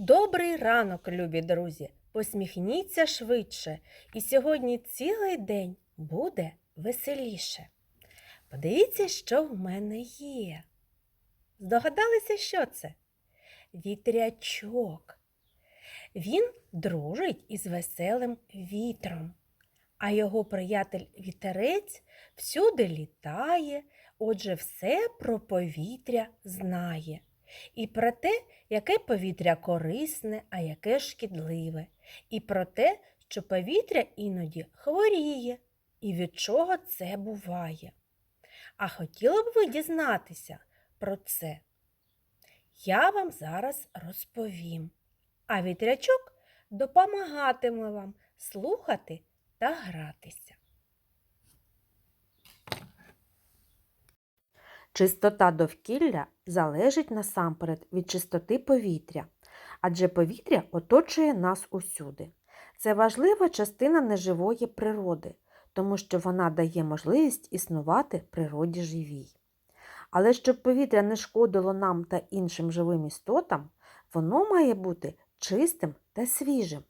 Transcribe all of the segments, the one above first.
Добрий ранок, любі друзі! Посміхніться швидше, і сьогодні цілий день буде веселіше. Подивіться, що в мене є. Здогадалися, що це? Вітрячок. Він дружить із веселим вітром, а його приятель вітерець всюди літає, отже, все про повітря знає. І про те, яке повітря корисне, а яке шкідливе, і про те, що повітря іноді хворіє, і від чого це буває. А хотіли б ви дізнатися про це? Я вам зараз розповім, а вітрячок допомагатиме вам слухати та гратися. Чистота довкілля залежить насамперед від чистоти повітря, адже повітря оточує нас усюди. Це важлива частина неживої природи, тому що вона дає можливість існувати природі живій. Але щоб повітря не шкодило нам та іншим живим істотам, воно має бути чистим та свіжим.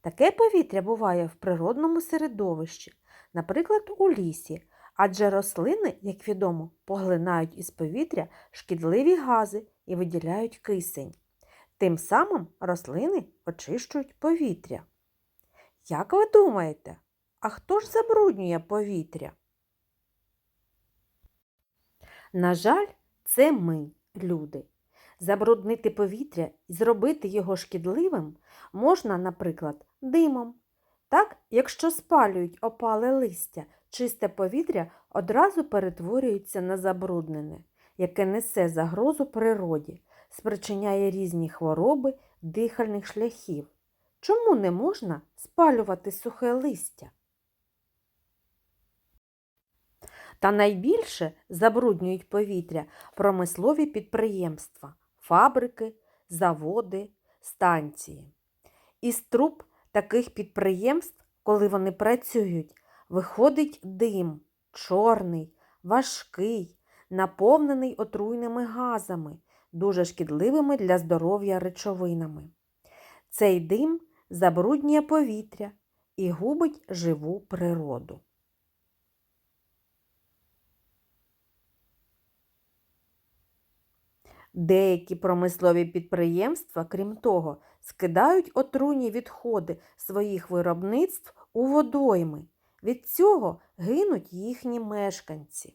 Таке повітря буває в природному середовищі, наприклад, у лісі, адже рослини, як відомо, поглинають із повітря шкідливі гази і виділяють кисень. Тим самим рослини очищують повітря. Як ви думаєте, а хто ж забруднює повітря? На жаль, це ми, люди. Забруднити повітря і зробити його шкідливим можна, наприклад, димом. Так, якщо спалюють опале листя, чисте повітря одразу перетворюється на забруднене, яке несе загрозу природі, спричиняє різні хвороби дихальних шляхів. Чому не можна спалювати сухе листя? Та найбільше забруднюють повітря промислові підприємства, фабрики, заводи, станції. Із труб таких підприємств, коли вони працюють, виходить дим, чорний, важкий, наповнений отруйними газами, дуже шкідливими для здоров'я речовинами. Цей дим забруднює повітря і губить живу природу. Деякі промислові підприємства, крім того, скидають отруйні відходи своїх виробництв у водойми. Від цього гинуть їхні мешканці.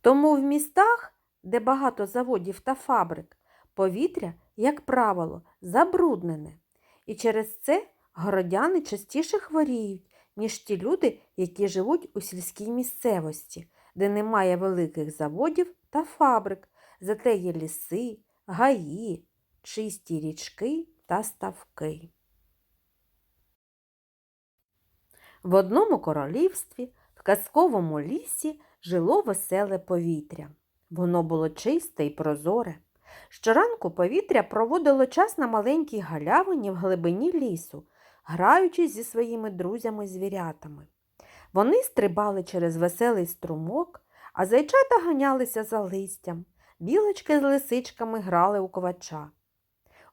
Тому в містах, де багато заводів та фабрик, повітря, як правило, забруднене. І через це городяни частіше хворіють, ніж ті люди, які живуть у сільській місцевості, де немає великих заводів та фабрик, зате є ліси, гаї, чисті річки та ставки. В одному королівстві, в казковому лісі, жило веселе повітря. Воно було чисте і прозоре. Щоранку повітря проводило час на маленькій галявині в глибині лісу, граючись зі своїми друзями-звірятами. Вони стрибали через веселий струмок, а зайчата ганялися за листям, білочки з лисичками грали у ковача.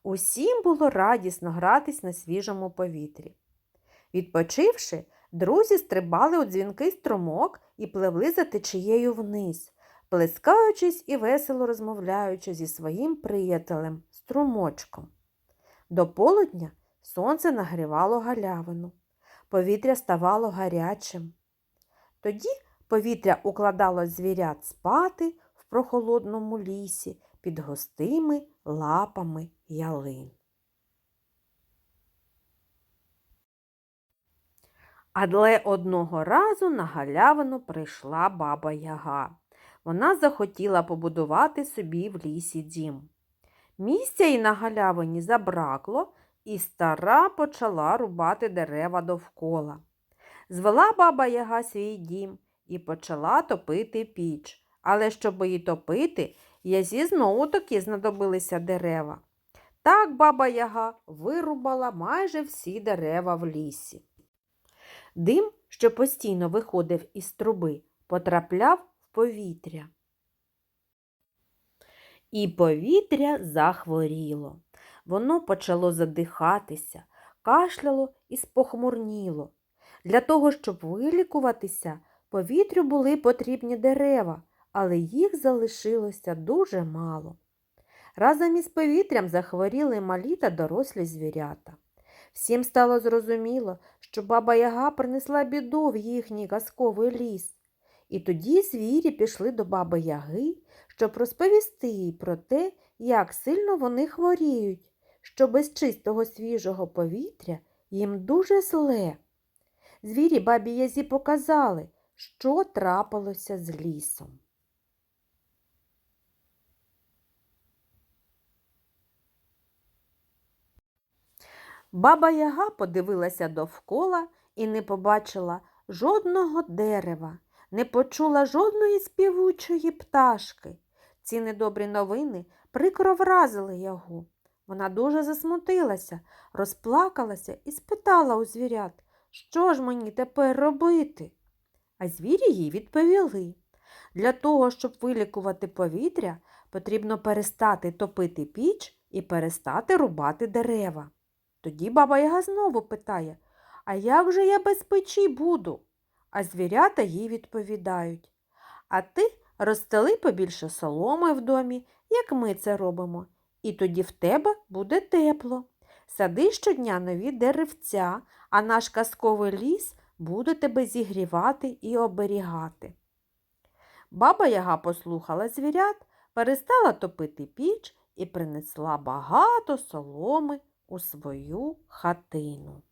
Усім було радісно гратись на свіжому повітрі. Відпочивши, друзі стрибали у дзвінкий струмок і пливли за течією вниз, плескаючись і весело розмовляючи зі своїм приятелем, струмочком. До полудня сонце нагрівало галявину, повітря ставало гарячим. Тоді повітря укладало звірят спати в прохолодному лісі під густими лапами ялин. Але одного разу на галявину прийшла баба Яга. Вона захотіла побудувати собі в лісі дім. Місця й на галявині забракло, і стара почала рубати дерева довкола. Звела баба Яга свій дім і почала топити піч. Але щоб її топити, язі знову таки знадобилися дерева. Так баба Яга вирубала майже всі дерева в лісі. Дим, що постійно виходив із труби, потрапляв в повітря. і повітря захворіло. Воно почало задихатися, кашляло і спохмурніло. Для того, щоб вилікуватися, повітрю були потрібні дерева, але їх залишилося дуже мало. Разом із повітрям захворіли малі та дорослі звірята. Всім стало зрозуміло, що баба Яга принесла біду в їхній казковий ліс. І тоді звірі пішли до баби Яги, щоб розповісти їй про те, як сильно вони хворіють, що без чистого свіжого повітря їм дуже зле. Звірі бабі Язі показали, що трапилося з лісом. Баба Яга подивилася довкола і не побачила жодного дерева, не почула жодної співучої пташки. Ці недобрі новини прикро вразили його. Вона дуже засмутилася, розплакалася і спитала у звірят, що ж мені тепер робити? А звірі їй відповіли. Для того, щоб вилікувати повітря, потрібно перестати топити піч і перестати рубати дерева. Тоді баба Яга знову питає, а як же я без печі буду? А звірята їй відповідають. А ти розстели побільше соломи в домі, як ми це робимо, і тоді в тебе буде тепло. Сади щодня нові деревця, а наш казковий ліс буде тебе зігрівати і оберігати. Баба Яга послухала звірят, перестала топити піч і принесла багато соломи у свою хатину.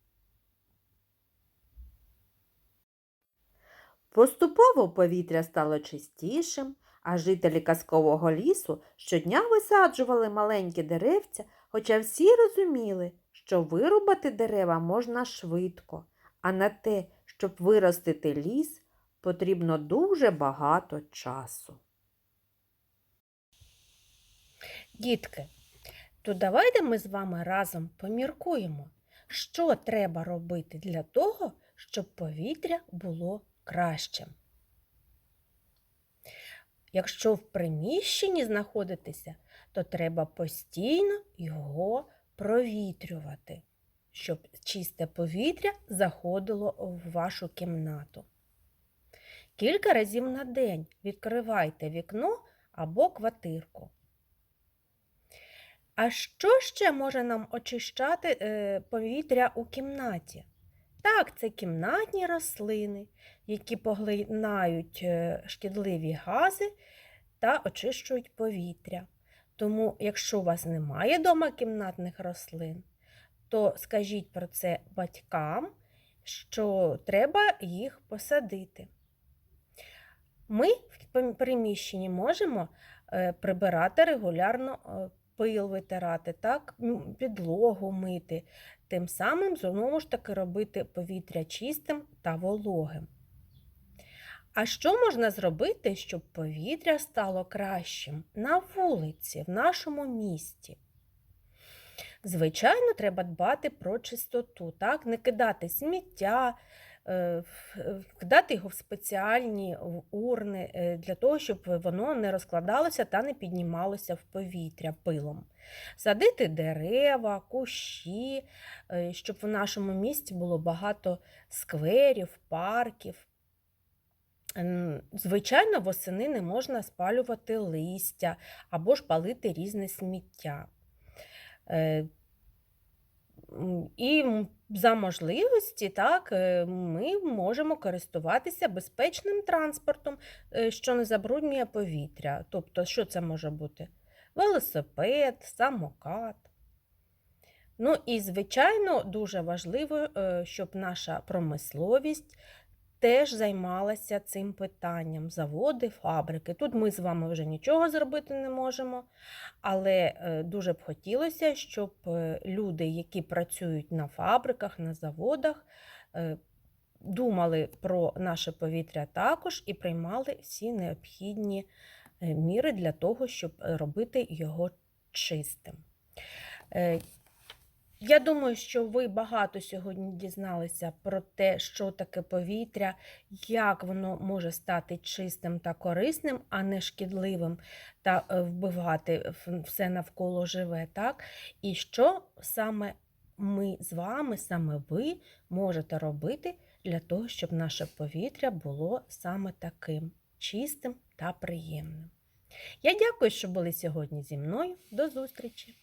Поступово повітря стало чистішим, а жителі казкового лісу щодня висаджували маленькі деревця, хоча всі розуміли, що вирубати дерева можна швидко, а на те, щоб виростити ліс, потрібно дуже багато часу. Дітки, то давайте ми з вами разом поміркуємо, що треба робити для того, щоб повітря було кращим. Якщо в приміщенні знаходитеся, то треба постійно його провітрювати, щоб чисте повітря заходило в вашу кімнату. Кілька разів на день відкривайте вікно або квартирку. А що ще може нам очищати е, повітря у кімнаті? Так, це кімнатні рослини, які поглинають е, шкідливі гази та очищують повітря. Тому, якщо у вас немає вдома кімнатних рослин, то скажіть про це батькам, що треба їх посадити. Ми в приміщенні можемо е, прибирати регулярно е, пил витирати, так, підлогу мити, тим самим знову ж таки робити повітря чистим та вологим. А що можна зробити, щоб повітря стало кращим на вулиці, в нашому місті? Звичайно, треба дбати про чистоту, так? не кидати сміття, е, е, вкидати його в спеціальні урни е, для того, щоб воно не розкладалося та не піднімалося в повітря пилом. Садити дерева, кущі, щоб в нашому місті було багато скверів, парків. Звичайно, восени не можна спалювати листя або ж палити різне сміття. І за можливості, так, е, ми можемо користуватися безпечним транспортом, е, що не забруднює повітря. Тобто, що це може бути? Велосипед, самокат. Ну і, звичайно, дуже важливо, е, щоб наша промисловість теж займалася цим питанням. Заводи, фабрики. Тут ми з вами вже нічого зробити не можемо, але е, дуже б хотілося, щоб е, люди, які працюють на фабриках, на заводах, е, думали про наше повітря також і приймали всі необхідні міри для того, щоб робити його чистим. Я думаю, що ви багато сьогодні дізналися про те, що таке повітря, як воно може стати чистим та корисним, а не шкідливим та е, вбивати все навколо живе, так? І що саме ми з вами, саме ви можете робити для того, щоб наше повітря було саме таким чистим та приємним. Я дякую, що були сьогодні зі мною. До зустрічі!